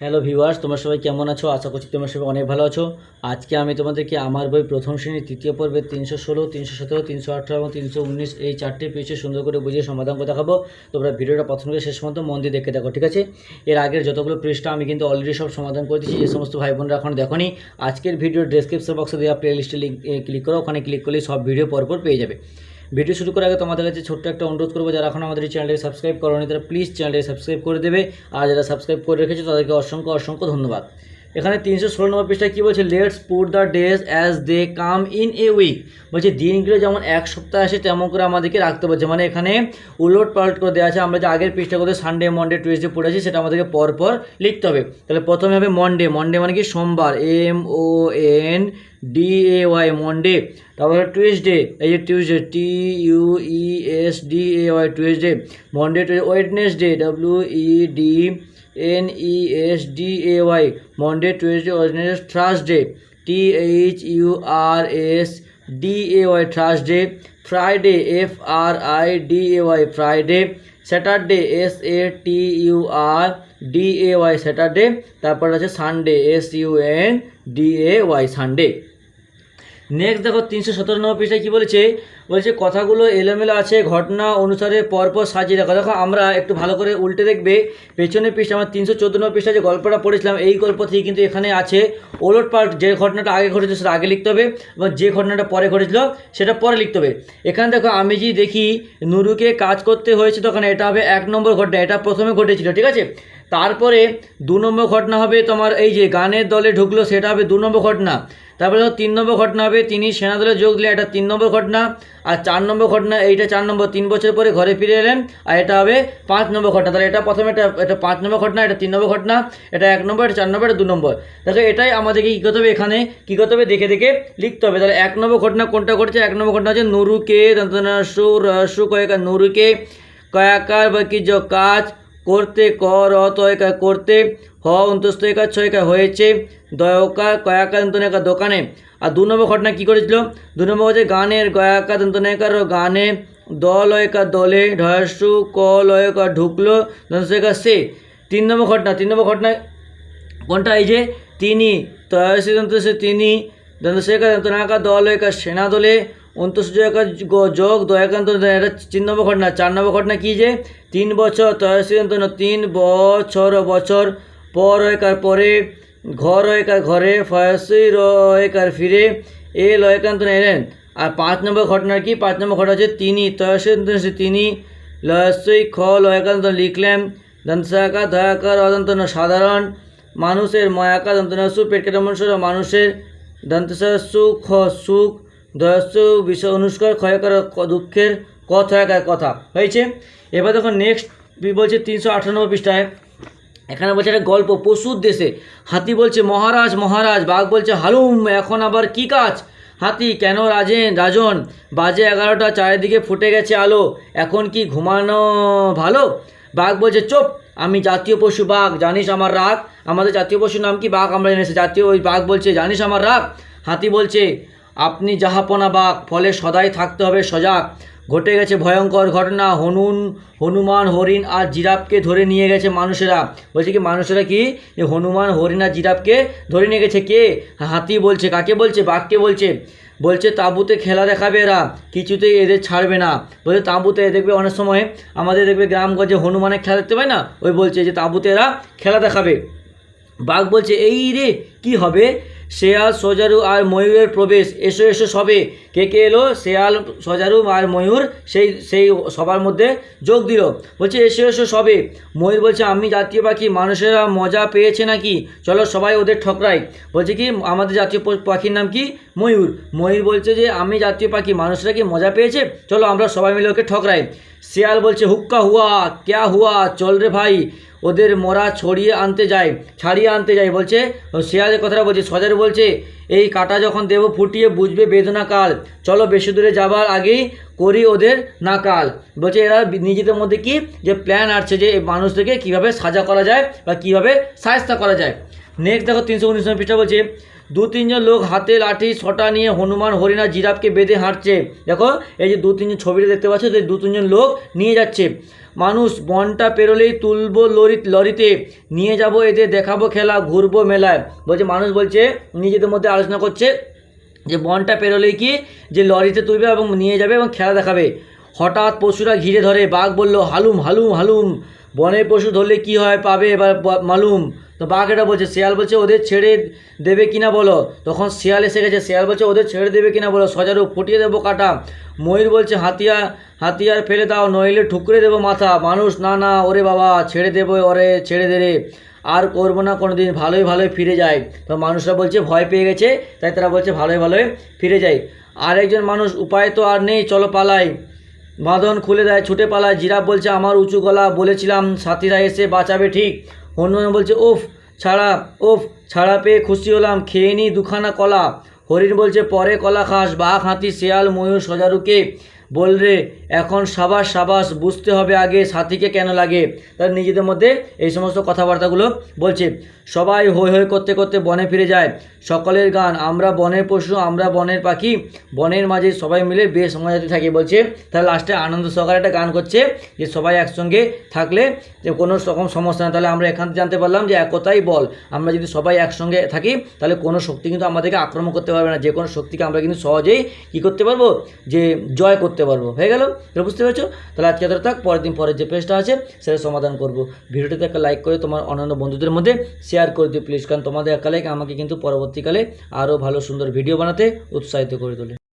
Hello viewers, তোমরা সবাই কেমন আছো? আশা করছি তোমরা সবাই অনেক ভালো আছো। আজকে আমি তোমাদেরকে আমার বই প্রথম শ্রেণির তৃতীয় পর্বে তিনশো ষোলো, তিনশো সতেরো, তিনশো আঠারো এবং তিনশো উনিশ এই চারটে পেজে সুন্দর করে বুঝিয়ে সমাধান করে দেখাবো। তোমরা ভিডিওটা প্রথম থেকে শেষ পর্যন্ত মন দিয়ে দেখে দেখো, ঠিক আছে? এর আগের যতগুলো পৃষ্ঠা আমি কিন্তু অলরেডি সব সমাধান করে দিচ্ছি যে সমস্ত ভাই বোনরা এখন দেখোনি, আজকের ভিডিও ডেসক্রিপশন বক্সে দেওয়া প্লে লিস্টে ক্লিক করো, ওখানে ক্লিক করলেই সব ভিডিও পরপর পেয়ে যাবে। ভিডিও শুরু করার আগে তোমাদের কাছে ছোট্ট একটা অনুরোধ করব, যারা এখন আমাদের এই চ্যানেলটাকে সাবস্ক্রাইব করোনি, তারা প্লিজ চ্যানেলটাকে সাবস্ক্রাইব করে দেবে। আর যারা সাবস্ক্রাইব করে রেখেছে, তাদেরকে অসংখ্য অসংখ্য ধন্যবাদ। এখানে তিনশো ষোলো নম্বর পৃষ্ঠায় কী বলছে? Let's put the days as they come in a week বলছে, দিনগুলো যেমন এক সপ্তাহ আসে, তেমন করে আমাদেরকে রাখতে বলছে। মানে এখানে উলট পালট করে দেওয়া আছে। আমরা যে আগের পৃষ্ঠা করতে সানডে মন্ডে টুইসডে পড়েছি, সেটা আমাদেরকে পরপর লিখতে হবে। তাহলে প্রথমে হবে মন্ডে মন্ডে মানে কি? সোমবার। M O N D A Y Monday তারপরে টুইসডে এই যে Tuesday T U E S D A Y Tuesday Monday Wednesday W E D N E S D A Y Monday Tuesday Wednesday Thursday T H U R S D A Y Thursday Friday F R I D A Y Friday Saturday S A T U R D A Y Saturday তারপর আছে Sunday S U N D A Y Sunday next দেখো তিনশো সতেরো নম্বর পৃষ্ঠায় কী বলেছে? বলছে, কথাগুলো এলোমেলো আছে, ঘটনা অনুসারে পরপর সাজিয়ে দেখো দেখো, আমরা একটু ভালো করে উল্টে দেখবে, পেছনের পৃষ্ঠা আমার তিনশো চোদ্দ নম্বর পৃষ্ঠায় যে গল্পটা পড়েছিলাম, এই গল্প থেকে কিন্তু এখানে আছে ওলট পাল্ট যে ঘটনাটা আগে ঘটেছিল সেটা আগে লিখতে হবে এবং যে ঘটনাটা পরে ঘটেছিল সেটা পরে লিখতে হবে। এখানে দেখো, আমি যদি দেখি নুরুকে কাজ করতে হয়েছে তখন এটা হবে এক নম্বর ঘটনা, এটা প্রথমে ঘটেছিল, ঠিক আছে? তারপরে দু নম্বর ঘটনা হবে তোমার এই যে গানের দলে ঢুকলো, সেটা হবে দু নম্বর ঘটনা। তারপরে ধর তিন নম্বর ঘটনা হবে, তিনি সেনা দলে যোগ দিলে এটা তিন নম্বর ঘটনা। আর চার নম্বর ঘটনা, এইটা চার নম্বর, তিন বছর পরে ঘরে ফিরে এলেন, আর এটা হবে পাঁচ নম্বর ঘটনা। তাহলে এটা প্রথমে এটা এটা পাঁচ নম্বর ঘটনা, এটা তিন নম্বর ঘটনা, এটা এক নম্বর, এটা চার নম্বর, এটা দু নম্বর। দেখো, এটাই আমাদেরকে কী করতে হবে এখানে, কী করতে হবে, দেখে দেখে লিখতে হবে। তাহলে এক নম্বর ঘটনা কোনটা ঘটছে? এক নম্বর ঘটনা হচ্ছে নুরুকে সু রসু কয়েকার নুরুকে, কয়াকার বা কি য কাজ করতে ক কর অতয়কা করতে হ অন্তস্তয়কা ছয়কা হয়েছে। দয়কা কয়াকা দন্তনেকা দোকানে। আর দু নম্বর ঘটনা কী করেছিল? দু নম্বর হচ্ছে গানের গয়াকা দন্তনেকার গানে দলয়কা দলে ঢয়সু ক লয়কা ঢুকলো দন্তকা সে। তিন নম্বর ঘটনা, তিন নম্বর ঘটনা কোনটা? এই যে তিনি তয়সী দন্ত তিনি দন্তশেখা দন্তনাকা দলয়কা সেনা দলে অন্তঃসূচকা যোগ দয়াকান্ত এটা তিন নম্বর ঘটনা চার নম্বর ঘটনা কী যে? তিন বছর তয়সিন্ত তিন বছর বছর পর রয়কার পরে, ঘর রয়কার ঘরে ফয়সি রয়কার ফিরে, এ লয়কান্ত এলেন। আর পাঁচ নম্বর ঘটনা কি? পাঁচ নম্বর ঘটনা হচ্ছে তিনি তয়সিন্ত তিনি লয়সই খ লয়কান্ত লিখলেন দন্তসাকা দয়াকার, অদন্ত সাধারণ, মানুষের ময়াকার দন্তনাসু পেট কেটে মানুষের মানুষের দন্তসু খ সুখ দয়স্য বিষয় অনুষ্কার ক্ষয়কার দুঃখের কথাকার কথা। হয়েছে? এবার দেখো নেক্সট বলছে তিনশো আটানব্বই পৃষ্ঠায়। এখানে বলছে একটা গল্প, পশুর দেশে। হাতি বলছে, মহারাজ মহারাজ। বাঘ বলছে, হালুম, এখন আবার কি কাজ? হাতি, কেন রাজেন, রাজন? বাজে এগারোটা, চারিদিকে ফুটে গেছে আলো। এখন কি ঘুমানো ভালো? বাঘ বলছে, চোপ, আমি জাতীয় পশু বাঘ, জানিস আমার রাগ? আমাদের জাতীয় পশুর নাম কি? বাঘ, আমরা এনেছি জাতীয় ওই বাঘ বলছে, জানিস আমার রাগ? হাতি বলছে আপনি জাহাপনা বাঘ ফলে সদাই থাকতে হবে সজাগ। ঘটে গেছে ভয়ঙ্কর ঘটনা। হনুন, হনুমান, হরিণ আর জিরাফকে ধরে নিয়ে গেছে মানুষেরা। বলছে কি, মানুষেরা কি? হনুমান, হরিণ আর জিরাফকে ধরে নিয়ে গেছে কে? হাতি বলছে। কাকে বলছে? বাঘকে বলছে। বলছে, তাঁবুতে খেলা দেখাবে এরা। কিছুতেই এদের ছাড়বে না। বলছে, তাঁবুতে দেখবে অনেক সময় আমাদের দেখবে গ্রামগঞ্জে হনুমানের খেলা দেখতে পায় না? ওই বলছে যে, তাঁবুতে এরা খেলা দেখাবে। বাঘ বলছে, এই রে, কি হবে? শেয়াল, সজারু আর ময়ূরের প্রবেশ। এসো এসো সবে। কে কে এলো? শেয়াল, সজারু আর ময়ূর সেই সেই সবার মধ্যে যোগ দিল। বলছে, এসো এসো সবে। ময়ূর বলছে, আমি জাতীয় পাখি, মানুষেরা মজা পেয়েছে নাকি? চলো সবাই ওদের ঠকরাই। বলছে কি, আমাদের জাতীয় পাখির নাম কি? ময়ূর। ময়ূর বলছে যে, আমি জাতীয় পাখি, মানুষরা কি মজা পেয়েছে? চলো আমরা সবাই মিলে ওকে ঠকরাই। শিয়াল বলছে, হুক্কা হুয়া, ক্যা হুয়া? চল রে ভাই। ওদের মরা ছড়িয়ে আনতে যায়, ছাড়িয়ে আনতে যায়। বলছে শেয়ালের কথাটা বলছে সজার বলছে, এই কাটা যখন দেব ফুটিয়ে বুঝবে বেদনা কাল। চলো বেশি দূরে যাবার আগেই করি ওদের নাকাল বলছে, এরা নিজেদের মধ্যে কি? যে প্ল্যান আসছে যে মানুষদেরকে কীভাবে সাজা করা যায় বা কীভাবে সাহস্তা করা যায়। নেক্সট দেখো তিনশো উনিশ নম্বর পৃষ্ঠা বলছে, দু তিনজন লোক হাতে লাঠি, ছটা নিয়ে হনুমান হরিণা জিরাফকে বেঁধে হাঁটছে। দেখো, এই যে দু তিনজন ছবিটা দেখতে পাচ্ছ, যে দু তিনজন লোক নিয়ে যাচ্ছে। মানুষ বনটা পেরোলেই তুলবো লরি লরিতে, নিয়ে যাব এদের, দেখাবো খেলা, ঘুরবো মেলায়। বলছে, মানুষ বলছে, নিজেদের মধ্যে আলোচনা করছে যে বনটা পেরোলেই কি, যে লরিতে তুলবে এবং নিয়ে যাবে এবং খেলা দেখাবে। হঠাৎ পশুরা ঘিরে ধরে, বাঘ বলল, হালুম হালুম হালুম, বনের পশু ধরলে কি হয় পাবে এবার মালুম? তো বাঘ এটা বলছে, শেয়াল বলছে, ওদের ছেড়ে দেবে কিনা বলো? তখন শিয়াল এসে গেছে, শিয়াল বলছে, ওদের ছেড়ে দেবে কিনা বলো? সজারু ফুটিয়ে দেবো কাটা। ময়ূর বলছে হাতিয়া হাতিয়ার ফেলে দাও, নইলে ঠুকরে দেবো মাথা। মানুষ, না না, ওরে বাবা, ছেড়ে দেবো, ওরে, ছেড়ে দে রে। আর করব না কোনো দিন ভালোই ভালোই ফিরে যায় তো মানুষরা বলছে, ভয় পেয়ে গেছে। তাই তারা বলছে, ভালোই ভালোই ফিরে যায় আর একজন মানুষ, উপায় তো আর নেই, চলো পালাই। বাঁধন খুলে দেয়, ছুটে পালায়। জিরাফ বলছে, আমার উঁচু গলা। বলেছিলাম, সাথীরা এসে বাঁচাবে ঠিক। হনুমান বলছে ওফ ছাড়া ওফ ছাড়া পেয়ে খুশি হলাম। খেয়ে নি দুখানা কলা। হরিণ বলছে, পরে কলা খাস। বাঘ, হাতি, শেয়াল, ময়ূর, সজারুকে বল রে, এখন সাবাস সাবাস, বুঝতে হবে আগে সাথীকে কেন লাগে। তার নিজেদের মধ্যে এই সমস্ত কথাবার্তাগুলো বলছে। সবাই হই হই করতে করতে বনে ফিরে যায়। সকলের গান, আমরা বনের পশু, আমরা বনের পাখি, বনের মাঝে সবাই মিলে বেশ মজাতে থাকি বলছে। তাহলে লাস্টে আনন্দ সহকারে একটা গান করছে যে, সবাই একসঙ্গে থাকলে যে কোনো রকম সমস্যা না, তাহলে আমরা এখান জানতে পারলাম যে একতাই বল। আমরা যদি সবাই একসঙ্গে থাকি, তাহলে কোনো শক্তি কিন্তু আমাদেরকে আক্রমণ করতে পারবে না। যে কোনো শক্তিকে আমরা কিন্তু সহজেই কী করতে পারব? যে জয় করতে পারব। হয়ে গেল? বুঝতে পেরেছ? তাহলে আজকে এতটা থাক, পরের দিন পরের যে পেজটা আছে, সেটা সমাধান করব। ভিডিওটিতে একটা লাইক করে তোমার অন্যান্য বন্ধুদের মধ্যে শেয়ার করে দিও প্লিজ কারণ তোমাদের একটা লাইক আমাকে কিন্তু পরবর্তীকালে আরও ভালো সুন্দর ভিডিও বানাতে উৎসাহিত করে তোলে।